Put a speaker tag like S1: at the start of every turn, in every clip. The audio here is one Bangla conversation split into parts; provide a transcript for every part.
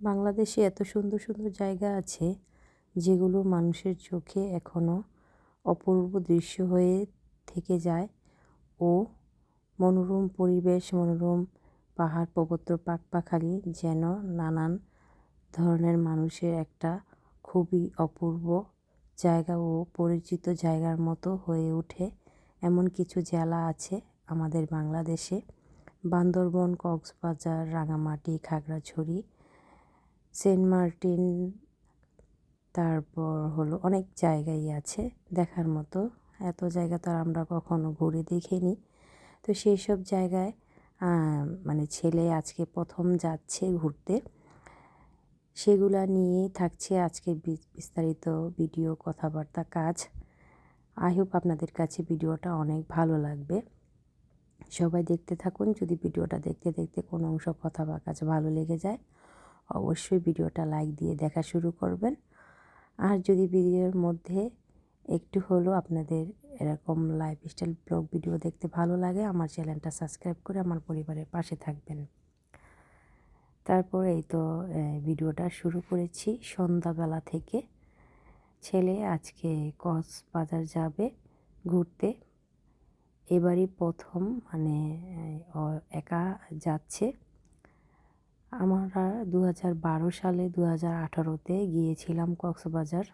S1: বাংলাদেশে এত সুন্দর সুন্দর জায়গা আছে যেগুলো মানুষের চোখে এখনও অপূর্ব দৃশ্য হয়ে থেকে যায় ও মনোরম পরিবেশ, মনোরম পাহাড় পর্বত পাখপাখালি যেন নানান ধরনের মানুষের একটা খুবই অপূর্ব জায়গা ও পরিচিত জায়গার মতো হয়ে ওঠে। এমন কিছু জেলা আছে আমাদের বাংলাদেশে। বান্দরবন, কক্সবাজার, রাঙামাটি, খাগড়াছড়ি, সেন্ট মার্টিন, তারপর হলো অনেক জায়গাই আছে দেখার মতো। এত জায়গা তো আমরা কখনো ঘুরে দেখিনি। তো সেই সব জায়গায় মানে ছেলে আজকে প্রথম যাচ্ছে ঘুরতে। সেগুলা নিয়েই থাকছে আজকে বিস্তারিত ভিডিও কথাবার্তা কাজ। আই হোপ আপনাদের কাছে ভিডিওটা অনেক ভালো লাগবে। সবাই দেখতে থাকুন, যদি ভিডিওটা দেখতে দেখতে কোনো অংশ কথা বা কাজ ভালো লেগে যায়, অবশ্যই ভিডিওটা লাইক দিয়ে দেখা শুরু করবেন। আর যদি ভিডিওর মধ্যে একটু হলেও আপনাদের এরকম লাইফস্টাইল ব্লগ ভিডিও দেখতে ভালো লাগে, আমার চ্যানেলটা সাবস্ক্রাইব করে আমার পরিবারের পাশে থাকবেন। তারপরে এই তো ভিডিওটা শুরু করেছি। সন্ধ্যাবেলা থেকে ছেলে আজকে কক্সবাজার যাবে ঘুরতে। এবারই প্রথম মানে একা যাচ্ছে। আমরা দু হাজার বারো সালে দু হাজার আঠারোতে গিয়েছিলাম কক্সবাজার।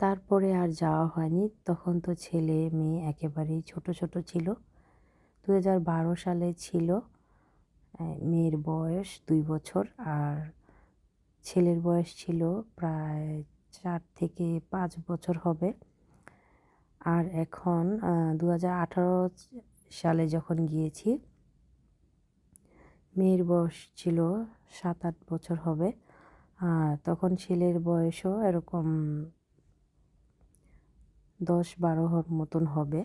S1: তারপরে আর যাওয়া হয়নি। তখন তো ছেলে মেয়ে একেবারেই ছোট ছোট ছিল। দু হাজার বারো সালে ছিল মেয়ের বয়স দুই বছর আর ছেলের বয়স ছিল প্রায় চার থেকে পাঁচ বছর হবে। আর এখন দু হাজার আঠারো সালে যখন গিয়েছি, মেয়ের বয়স ছিল সাত আট বছর হবে। আর তখন ছেলের বয়সও এরকম দশ বারো মতন হবে।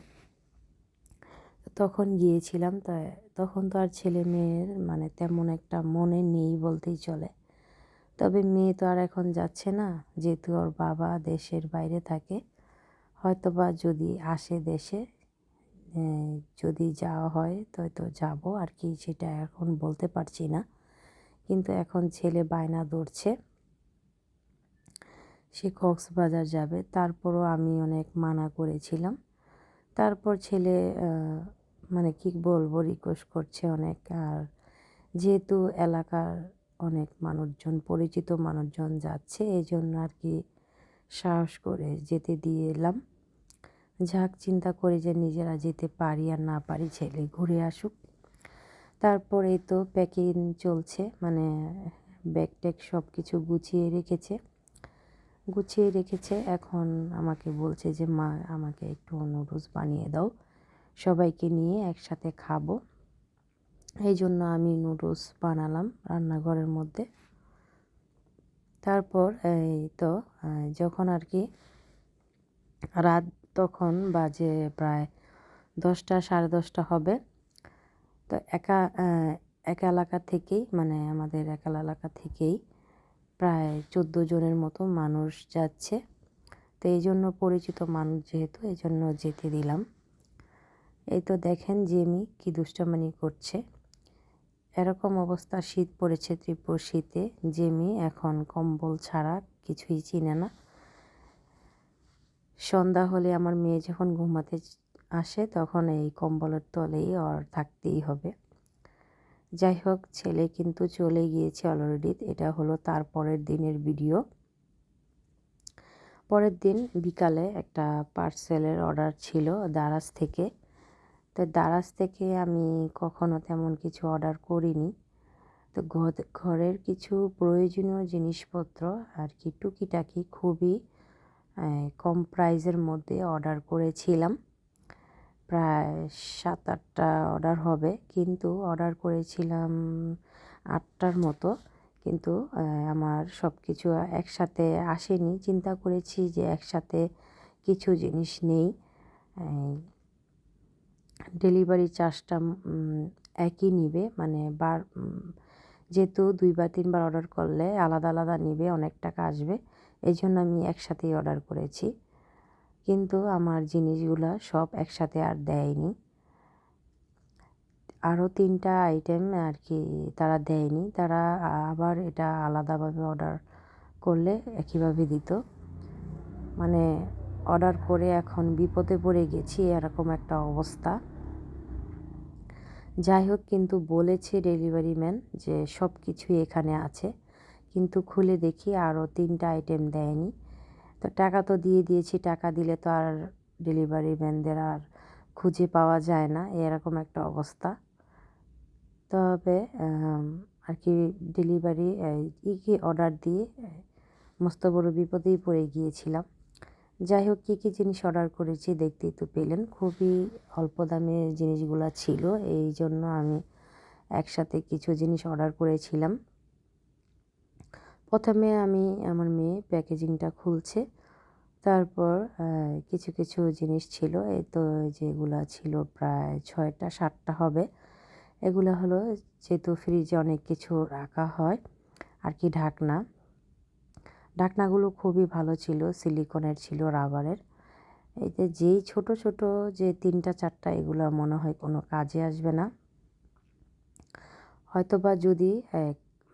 S1: তখন গিয়েছিলাম তা তখন তো আর ছেলে মেয়ের মানে তেমন একটা মনে নেই বলতেই চলে। তবে মেয়ে তো আর এখন যাচ্ছে না, যেহেতু ওর বাবা দেশের বাইরে থাকে। হয়তোবা যদি আসে দেশে যদি যাওয়া হয় তো যাব। আর কি সেটা এখন বলতে পারছি না। কিন্তু এখন ছেলে বায়না ধরছে। সে কক্সবাজার যাবে। তারপরও আমি অনেক মানা করেছিলাম। তারপর ছেলে মানে কি বলব রিকোয়েস্ট করছে অনেক। আর যেহেতু এলাকার অনেক মানুষজন, পরিচিত মানুষজন যাচ্ছে এই জন্য আর কি সাহস করে যেতে দিয়ে এলাম। যাক, চিন্তা করে যে নিজেরা যেতে পারি আর না পারি, ছেলে ঘুরে আসুক। তারপরে তো প্যাকিং চলছে মানে ব্যাগ ট্যাগ সব কিছু গুছিয়ে রেখেছে। গুছিয়ে রেখেছে। এখন আমাকে বলছে যে, মা, আমাকে একটু নুডলস বানিয়ে দাও। সবাইকে নিয়ে একসাথে খাব। এই জন্য আমি নুডলস বানালাম রান্নাঘরের মধ্যে। তারপর এই তো যখন আর কি রাত তখন বাজে প্রায় দশটা, সাড়ে দশটা হবে। তো একা এক এলাকা থেকেই মানে আমাদের একা এলাকা থেকেই প্রায় চোদ্দ জনের মতো মানুষ যাচ্ছে। তো এই জন্য পরিচিত মানুষ যেহেতু, এই জন্য যেতে দিলাম। এই তো দেখেন জেমি কী দুষ্টামানি করছে। এরকম অবস্থা, শীত পড়েছে তীব্র শীতে। জেমি এখন কম্বল ছাড়া কিছুই চিনে না। সন্ধ্যা হলে আমার মেয়ে যখন ঘুমাতে আসে, তখন এই কম্বলের তলেই ওর থাকতেই হবে। যাই হোক, ছেলে কিন্তু চলে গিয়েছে অলরেডি এটা হলো তার পরের দিনের ভিডিও পরের দিন বিকালে একটা পার্সেলের অর্ডার ছিল দারাজ থেকে। তো দারাজ থেকে আমি কখনো তেমন কিছু অর্ডার করিনি। তো ঘরের কিছু প্রয়োজনীয় জিনিসপত্র আর কি টুকিটাকি খুবই কম প্রাইজের মধ্যে অর্ডার করেছিলাম। প্রায় সাত আটটা অর্ডার হবে। কিন্তু অর্ডার করেছিলাম আটটার মতো। কিন্তু আমার সব কিছু একসাথে আসেনি। চিন্তা করেছি যে একসাথে কিছু জিনিস নেই। ডেলিভারি চার্জটা একই নিবে। মানে বার যেহেতু দুইবার, তিনবার অর্ডার করলে আলাদা আলাদা নিবে, অনেক টাকা আসবে। এই জন্য আমি একসাথেই অর্ডার করেছি। কিন্তু আমার জিনিসগুলো সব একসাথে আর দেয়নি। আরও তিনটা আইটেম আর কি তারা দেয়নি। তারা আবার এটা আলাদাভাবে অর্ডার করলে একইভাবে দিত। মানে অর্ডার করে এখন বিপদে পড়ে গেছি, এরকম একটা অবস্থা। যাই হোক, কিন্তু বলেছে ডেলিভারি ম্যান যে সব কিছুই এখানে আছে। কিন্তু খুলে দেখি আরও তিনটা আইটেম দেয়নি। তো টাকা তো দিয়ে দিয়েছি, টাকা দিলে তো আর ডেলিভারি ম্যানদের আর খুঁজে পাওয়া যায় না, এরকম একটা অবস্থা। তবে আর কি ডেলিভারি কী কী অর্ডার দিয়ে মস্ত বড় বিপদেই পড়ে গিয়েছিলাম। যাই হোক, কী কী জিনিস অর্ডার করেছি দেখতেই তো পেলেন, খুবই অল্প দামে জিনিসগুলো ছিল, এই জন্য আমি একসাথে কিছু জিনিস অর্ডার করেছিলাম। প্রথমে আমি আমার মেয়ে প্যাকেজিংটা খুলছে। তারপর কিছু কিছু জিনিস ছিল। এই তো যেগুলো ছিল প্রায় ছয়টা, সাতটা হবে। এগুলো হলো যেহেতু ফ্রিজে অনেক কিছু রাখা হয়, আর কি ঢাকনা। ঢাকনাগুলো খুবই ভালো ছিল, সিলিকনের ছিল, রাবারের। এতে যেই ছোট ছোট যে তিনটা, চারটা, এগুলো মনে হয় কোনো কাজে আসবে না। হয়তোবা যদি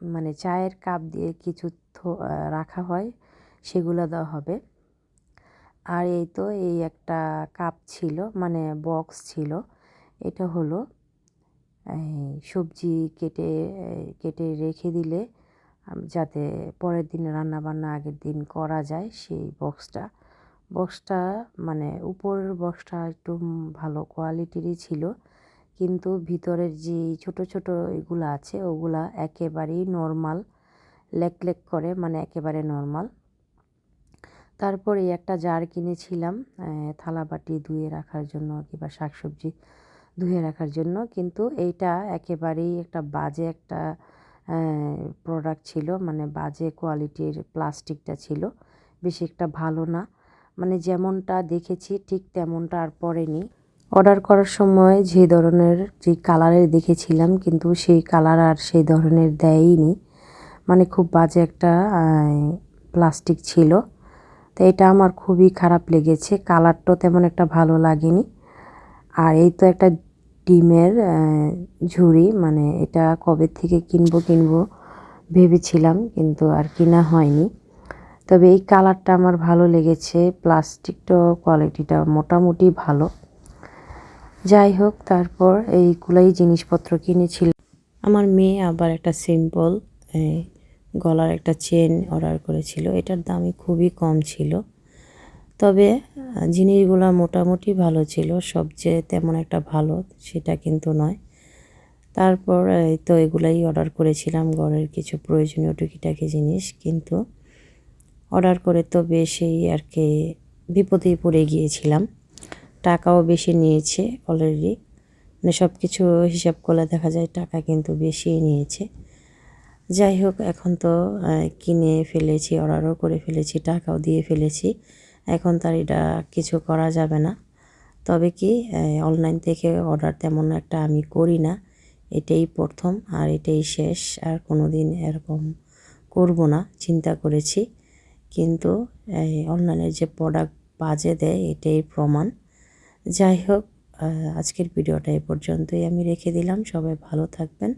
S1: মানে চায়ের কাপ দিয়ে কিছু রাখা হয়, সেগুলো দেওয়া হবে। আর এই তো এই একটা কাপ ছিল মানে বক্স ছিল। এটা হলো সবজি কেটে কেটে রেখে দিলে যাতে পরের দিন রান্না বান্না আগের দিন করা যায় সেই বক্সটা। বক্সটা মানে উপরের বক্সটা একটু ভালো কোয়ালিটিরই ছিল। কিন্তু ভিতরের যে ছোট ছোট এগুলো আছে, ওগুলা একেবারেই নর্মাল লেক লেক করে মানে একেবারে নর্মাল তারপরে একটা জার কিনেছিলাম থালা বাটি ধুয়ে রাখার জন্য কিংবা শাকসবজি ধুয়ে রাখার জন্য। কিন্তু এইটা একেবারেই একটা বাজে একটা প্রোডাক্ট ছিল মানে বাজে কোয়ালিটির প্লাস্টিকটা ছিল। বেশি একটা ভালো না। মানে যেমনটা দেখেছি ঠিক তেমনটা আর পড়েনি। অর্ডার করার সময় যে ধরনের যে কালারের দেখেছিলাম, কিন্তু সেই কালার আর সেই ধরনের দেয়নি। মানে খুব বাজে একটা প্লাস্টিক ছিল। তো এটা আমার খুবই খারাপ লেগেছে। কালারটাও তেমন একটা ভালো লাগেনি। আর এই তো একটা ডিমের ঝুড়ি মানে এটা কবে থেকে কিনবো কিনবো ভেবেছিলাম, কিন্তু আর কিনা হয়নি। তবে এই কালারটা আমার ভালো লেগেছে। প্লাস্টিকটা কোয়ালিটিটা মোটামুটি ভালো। যাই হোক, তারপর এইগুলাই জিনিসপত্র কিনেছিল। আমার মেয়ে আবার একটা সিম্পল গলার একটা চেন অর্ডার করেছিল। এটার দামই খুবই কম ছিল। তবে জিনিসগুলো মোটামুটি ভালো ছিল, সবচেয়ে তেমন একটা ভালো সেটা কিন্তু নয়। তারপর তো এগুলাই অর্ডার করেছিলাম, ঘরের কিছু প্রয়োজনীয় টুকিটাকি জিনিস, কিন্তু অর্ডার করে তো বেশি আর কি বিপদেই পড়ে গিয়েছিলাম। টাকাও বেশি নিয়েছে অলরেডি মানে সব কিছু হিসাব করলে দেখা যায় টাকা কিন্তু বেশি নিয়েছে। যাই হোক, এখন তো কিনে ফেলেছি, অর্ডারও করে ফেলেছি, টাকাও দিয়ে ফেলেছি। এখন তার এটা কিছু করা যাবে না। তবে কি অনলাইন থেকে অর্ডার তেমন একটা আমি করি না। এটাই প্রথম আর এটাই শেষ। আর কোনো দিন এরকম করব না, চিন্তা করেছি। কিন্তু অনলাইনের যে প্রোডাক্ট বাজে দেয়, এটাই প্রমাণ। যাই হোক আজকের ভিডিওটা এ পর্যন্তই আমি রেখে দিলাম। সবাই ভালো থাকবেন।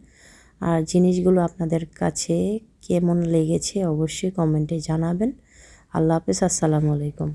S1: আর জিনিসগুলো আপনাদের কাছে কেমন লেগেছে অবশ্যই কমেন্টে জানাবেন। আল্লাহ হাফেজ, আসসালামু আলাইকুম।